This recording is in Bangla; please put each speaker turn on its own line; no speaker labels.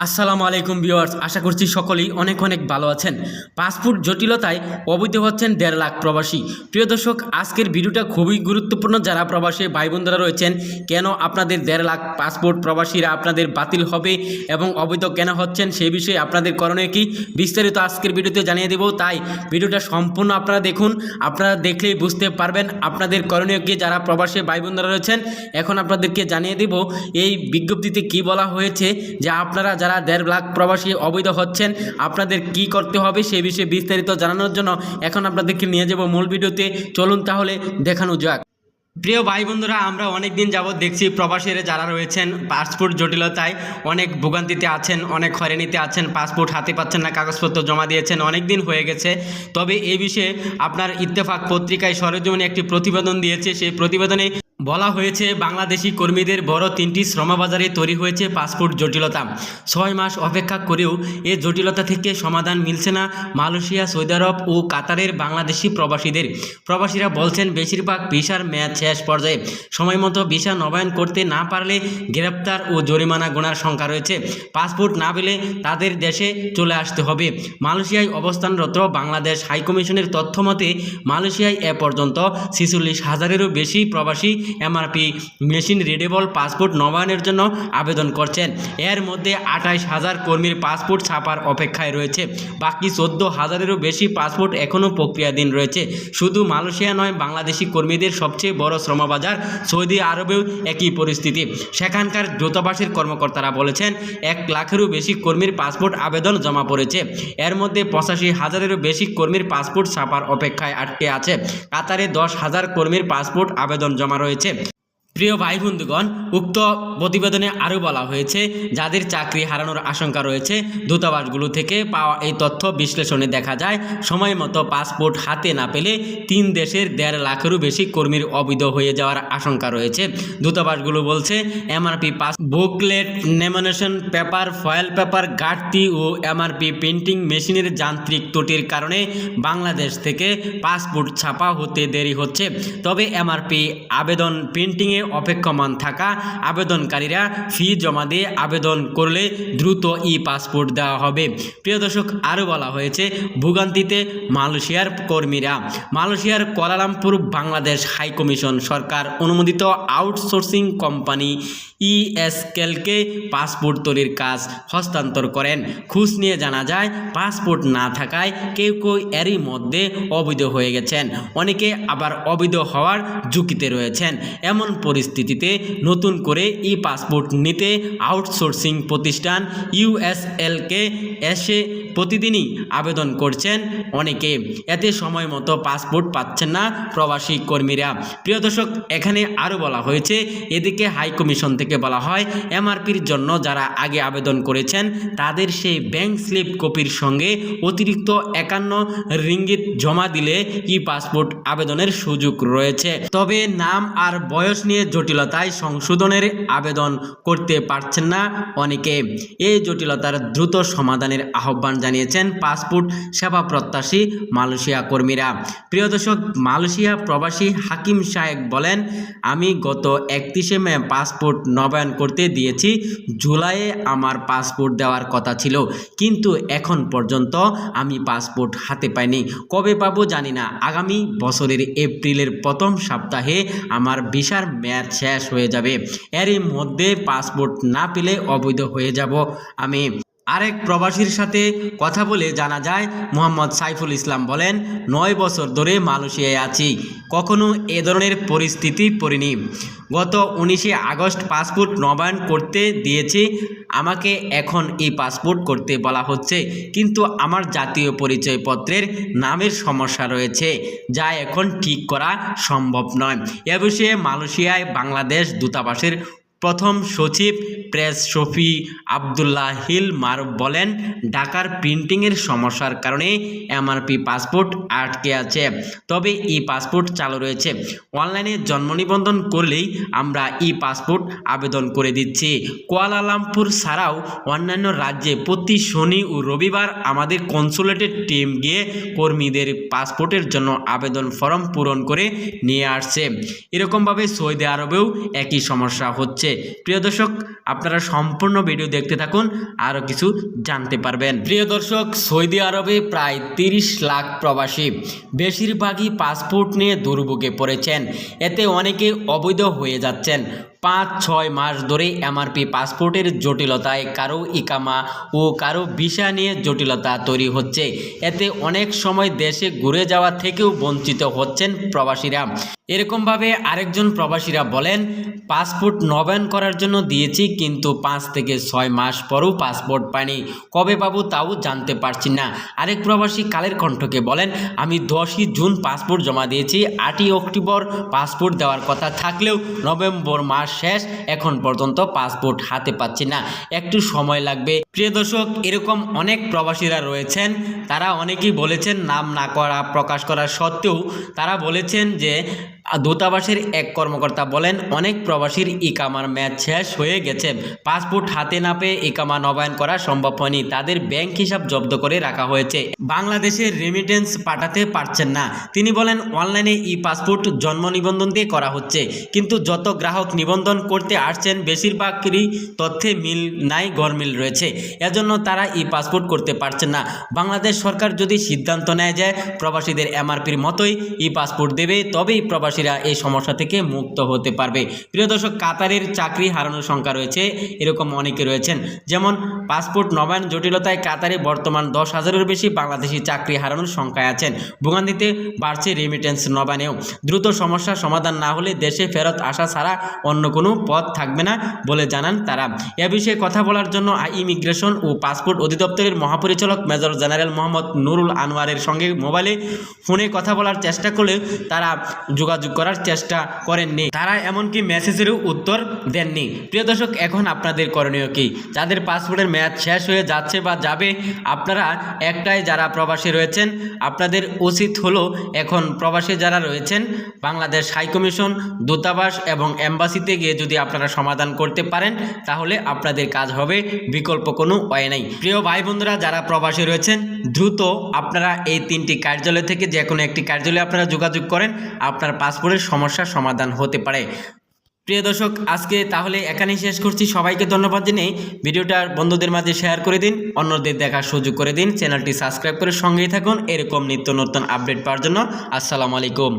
আসসালামু আলাইকুম ভিউয়ার্স, আশা করছি সকলেই অনেক অনেক ভালো আছেন। পাসপোর্ট জটিলতায় অবৈধ হচ্ছেন দেড় লাখ প্রবাসী। প্রিয় দর্শক, আজকের ভিডিওটা খুবই গুরুত্বপূর্ণ। যারা প্রবাসী ভাই বোনরা রয়েছেন, কেন আপনাদের দেড় লাখ পাসপোর্ট প্রবাসীরা আপনাদের বাতিল হবে এবং অবৈধ কেন হচ্ছেন সেই বিষয়ে আপনাদের করণীয় কি? বিস্তারিত আজকের ভিডিওতে জানিয়ে দেব। তাই ভিডিওটা সম্পূর্ণ আপনারা দেখুন। আপনারা দেখলেই বুঝতে পারবেন আপনাদের করণীয় কি। যারা প্রবাসী ভাই বোনরা রয়েছেন, এখন আপনাদেরকে জানিয়ে দেব, এই বিজ্ঞপ্তিতে কি বলা হয়েছে, যে আপনারা যারা দেড় লাখ প্রবাসী অবৈধ হচ্ছেন, আপনাদের কি করতে হবে সেই বিষয়ে বিস্তারিত জানানোর জন্য এখন আপনাদেরকে নিয়ে যাব মূল ভিডিওতে। চলুন তাহলে দেখানো যাক। প্রিয় ভাই বন্ধুরা, আমরা অনেক দিন যাবৎ দেখছি প্রবাসীরা যারা রয়েছেন পাসপোর্ট জটিলতায়, অনেক ভোগান্তিতে আছেন, অনেক হয়রানিতে আছেন, পাসপোর্ট হাতে পাচ্ছেন না, কাগজপত্র জমা দিয়েছেন অনেক দিন হয়ে গেছে। তবে এই বিষয়ে আপনার ইত্তেফাক পত্রিকায় সরেজমিনে একটি প্রতিবেদন দিয়েছে, সেই প্রতিবেদনে বলা হয়েছে, বাংলাদেশি কর্মীদের বড় তিনটি শ্রমবাজারে তৈরি হয়েছে পাসপোর্ট জটিলতা। ছয় মাস অপেক্ষা করেও এ জটিলতা থেকে সমাধান মিলছে না মালয়েশিয়া, সৌদি আরব ও কাতারের বাংলাদেশি প্রবাসীদের। প্রবাসীরা বলছেন, বেশিরভাগ ভিসার মেয়াদ শেষ পর্যায়ে। সময় মতো ভিসা নবায়ন করতে না পারলে গ্রেপ্তার ও জরিমানা গোনার সংখ্যা রয়েছে। পাসপোর্ট না পেলে তাদের দেশে চলে আসতে হবে। মালয়েশিয়ায় অবস্থানরত বাংলাদেশ হাইকমিশনের তথ্য মতে, মালয়েশিয়ায় এ পর্যন্ত ছেচল্লিশ হাজারেরও বেশি প্রবাসী এমআরপি মেশিন রিডেবল পাসপোর্ট নবায়নের জন্য আবেদন করছেন। এর মধ্যে আঠাইশ হাজার কর্মীর পাসপোর্ট ছাপার অপেক্ষায় রয়েছে। বাকি চোদ্দ হাজারেরও বেশি পাসপোর্ট এখনও প্রক্রিয়াধীন রয়েছে। শুধু মালয়েশিয়া নয়, বাংলাদেশি কর্মীদের সবচেয়ে বড় শ্রমবাজার সৌদি আরবেও একই পরিস্থিতি। সেখানকার দূতাবাসের কর্মকর্তারা বলেছেন, এক লাখেরও বেশি কর্মীর পাসপোর্ট আবেদন জমা পড়েছে। এর মধ্যে পঁচাশি হাজারেরও বেশি কর্মীর পাসপোর্ট ছাপার অপেক্ষায় আটকে আছে। কাতারে দশ হাজার কর্মীর পাসপোর্ট আবেদন জমা রয়েছে। হয়েছে প্রিয় ভাই বন্ধুগণ, উক্ত প্রতিবেদনে আরও বলা হয়েছে, যাদের চাকরি হারানোর আশঙ্কা রয়েছে, দূতাবাসগুলো থেকে পাওয়া এই তথ্য বিশ্লেষণে দেখা যায়, সময় মতো পাসপোর্ট হাতে না পেলে তিন দেশের দেড় লাখেরও বেশি কর্মীর অবৈধ হয়ে যাওয়ার আশঙ্কা রয়েছে। দূতাবাসগুলো বলছে, MRP pass booklet, lamination paper, foil paper, ঘাটতি ও এমআরপি প্রিন্টিং মেশিনের যান্ত্রিক ত্রুটির কারণে বাংলাদেশ থেকে পাসপোর্ট ছাপা হতে দেরি হচ্ছে। তবে এমআরপি আবেদন প্রিন্টিংয়ে অপেক্ষমান থাকা আবেদনকারীরা ফি জমা দিয়ে আবেদন করলে দ্রুত ই পাসপোর্ট দেওয়া হবে। প্রিয় দর্শক আরও বলা হয়েছে, ভোগান্তিতে মালয়েশিয়ার কর্মীরা, মালয়েশিয়ার Kuala Lumpur Bangladesh high commission সরকার অনুমোদিত আউটসোর্সিং কোম্পানি ইএসকেলকে পাসপোর্ট তৈরির কাজ হস্তান্তর করেন। খুঁজ নিয়ে জানা যায়, পাসপোর্ট না থাকায় কেউ কেউ এরই মধ্যে অবৈধ হয়ে গেছেন। অনেকে আবার অবৈধ হওয়ার ঝুঁকিতে রয়েছেন। এমন পরিস্থিতিতে নতুন করে ই পাসপোর্ট নিতে আউটসোর্সিং প্রতিষ্ঠান ইউএসএলকে এসে প্রতিদিনই আবেদন করছেন অনেকে। এতে সময় মতো পাসপোর্ট পাচ্ছেন না প্রবাসী কর্মীরা। প্রিয় দর্শক, এখানে আরও বলা হয়েছে, এদিকে হাই কমিশন থেকে বলা হয়, এমআরপির জন্য যারা আগে আবেদন করেছেন, তাদের সেই ব্যাংক স্লিপ কপির সঙ্গে অতিরিক্ত একান্ন রিঙ্গিত জমা দিলে ই পাসপোর্ট আবেদনের সুযোগ রয়েছে। তবে নাম আর বয়স নিয়ে জটিলতায় সংশোধনের আবেদন করতে পারছেন না অনেকে। এই জটিলতার দ্রুত সমাধানের আহ্বান জানিয়েছেন পাসপোর্ট সেবা প্রত্যাশী মালয়েশিয়া কর্মীরা। প্রিয় দর্শক, মালয়েশিয়া প্রবাসী হাকিম সাহেব বলেন, আমি গত একত্রিশে মে পাসপোর্ট নবায়ন করতে দিয়েছি। জুলাইয়ে আমার পাসপোর্ট দেওয়ার কথা ছিল। কিন্তু এখন পর্যন্ত আমি পাসপোর্ট হাতে পাইনি। কবে পাবো জানি না। আগামী বছরের এপ্রিলের প্রথম সপ্তাহে আমার ভিসার মেয়াদ শেষ হয়ে যাবে। এরই মধ্যে পাসপোর্ট না পেলে অবৈধ হয়ে যাব আমি। আরেক প্রবাসীর সাথে কথা বলে জানা যায়, মোহাম্মদ সাইফুল ইসলাম বলেন, নয় বছর ধরে মালয়েশিয়ায় আছি, কখনো এ ধরনের পরিস্থিতি পড়িনি। গত উনিশে আগস্ট পাসপোর্ট নবায়ন করতে দিয়েছি, আমাকে এখন এই পাসপোর্ট করতে বলা হচ্ছে, কিন্তু আমার জাতীয় পরিচয়পত্রের নামের সমস্যা রয়েছে, যা এখন ঠিক করা সম্ভব নয়। এ বিষয়ে মালয়েশিয়ায় বাংলাদেশ দূতাবাসের প্রথম সচিব প্রেস শফি আবদুল্লাহ হিল মারুফ বলেন, ঢাকার প্রিন্টিংয়ের সমস্যার কারণে এমআরপি পাসপোর্ট আটকে আছে। তবে ই পাসপোর্ট চালু রয়েছে। অনলাইনে জন্ম নিবন্ধন করলেই আমরা ই পাসপোর্ট আবেদন করে দিচ্ছি। কুয়ালালামপুর ছাড়াও অন্যান্য রাজ্যে প্রতি শনি ও রবিবার আমাদের কনসুলেটের টিম গিয়ে কর্মীদের পাসপোর্টের জন্য আবেদন ফর্ম পূরণ করে নিয়ে আসছে। এরকমভাবে সৌদি আরবেও একই সমস্যা হচ্ছে। প্রিয় দর্শক, আপনারা সম্পূর্ণ ভিডিও দেখতে থাকুন, আরও কিছু জানতে পারবেন। প্রিয় দর্শক, সৌদি আরবে প্রায় তিরিশ লাখ প্রবাসী বেশিরভাগই পাসপোর্ট নিয়ে দুর্ভোগে পড়েছেন। এতে অনেকে অবৈধ হয়ে যাচ্ছেন। পাঁচ ছয় মাস ধরে এমআরপি পাসপোর্টের জটিলতায় কারও ইকামা ও কারও ভিসা নিয়ে জটিলতা তৈরি হচ্ছে। এতে অনেক সময় দেশে ঘুরে যাওয়া থেকেও বঞ্চিত হচ্ছেন প্রবাসীরা। এরকমভাবে আরেকজন প্রবাসীরা বলেন, পাসপোর্ট নবায়ন করার জন্য দিয়েছি, কিন্তু পাঁচ থেকে ছয় মাস পরও পাসপোর্ট পাইনি। কবে পাবো তাও জানতে পারছি না। আরেক প্রবাসী কালের কণ্ঠকে বলেন, আমি দশই জুন পাসপোর্ট জমা দিয়েছি, আটই অক্টোবর পাসপোর্ট দেওয়ার কথা থাকলেও নভেম্বর মাস শেষ, এখন পর্যন্ত পাসপোর্ট হাতে পাচ্ছি না। একটু সময় লাগবে। প্রিয় দর্শক, এরকম অনেক প্রবাসীরা রয়েছেন। তারা অনেকেই বলেছেন, নাম না করা, প্রকাশ করা সত্ত্বেও তারা বলেছেন যে দূতাবাসের এক কর্মকর্তা বলেন, অনেক প্রবাসীর ইকামার ম্যাচ শেষ হয়ে গেছে। পাসপোর্ট হাতে না পেয়ে ইকামা নবায়ন করা সম্ভব হয়নি। তাদের ব্যাংক হিসাব জব্দ করে রাখা হয়েছে। বাংলাদেশের রেমিটেন্স পাঠাতে পারছেন না। তিনি বলেন, অনলাইনে ই পাসপোর্ট জন্ম নিবন্ধন দিয়ে করা হচ্ছে। কিন্তু যত গ্রাহক নিবন্ধন করতে আসছেন, বেশিরভাগেরই তথ্যে মিল নাই গরমিল রয়েছে। এজন্য তারা ই পাসপোর্ট করতে পারছেন না। বাংলাদেশ সরকার যদি সিদ্ধান্ত নেয় যায় প্রবাসীদের এমআরপির মতোই ই পাসপোর্ট দেবে, তবেই প্রবাসীরা এই সমস্যা থেকে মুক্ত হতে পারবে। প্রিয় দর্শক, কাতারের চাকরি হারানোর সংখ্যা রয়েছে, এরকম অনেকে রয়েছেন। যেমন পাসপোর্ট নবায়ন জটিলতায় কাতারে বর্তমান দশ হাজারের বেশি বাংলাদেশি চাকরি হারানোর সংখ্যায় আছেন। ভোগান্তিতে বাড়ছে রেমিটেন্স নবায়নেও। দ্রুত সমস্যার সমাধান না হলে দেশে ফেরত আসা ছাড়া অন্য কোনো পথ থাকবে না বলে জানান তারা। এ বিষয়ে কথা বলার জন্য ইমিগ্রেশন ও পাসপোর্ট অধিদপ্তরের মহাপরিচালক মেজর জেনারেল মোহাম্মদ নুরুল আনোয়ারের সঙ্গে মোবাইলে ফোনে কথা বলার চেষ্টা করলে তারা যোগাযোগ করার চেষ্টা করেননি। তারা এমনকি মেসেজেরও উত্তর দেননি। প্রিয় দর্শক, এখন আপনাদের করণীয় কি? যাদের পাসপোর্টের মেয়াদ শেষ হয়ে যাচ্ছে বা যাবে, আপনারা একটাই যারা প্রবাসী রয়েছেন, আপনাদের উচিত হলো এখন প্রবাসী যারা রয়েছেন, বাংলাদেশ হাইকমিশন দূতাবাস এবং এম্বাসিতে গিয়ে যদি আপনারা সমাধান করতে পারেন, তাহলে আপনাদের কাজ হবে, বিকল্প কোনো উপায় নেই। প্রিয় ভাই বন্ধুরা যারা প্রবাসী রয়েছেন, দ্রুত আপনারা এই তিনটি কার্যালয় থেকে যে কোনো একটি কার্যালয়ে আপনারা যোগাযোগ করেন, আপনার পাসপোর্টের সমস্যার সমাধান হতে পারে। প্রিয় দর্শক, আজকে তাহলে এখানেই শেষ করছি। সবাইকে ধন্যবাদ জানিয়ে ভিডিওটা বন্ধুদের মাঝে শেয়ার করে দিন, অন্যদের দেখার সুযোগ করে দিন। চ্যানেলটি সাবস্ক্রাইব করে সঙ্গেই থাকুন। এরকম নিত্য নতুন আপডেট পাওয়ার জন্য আসসালামু আলাইকুম।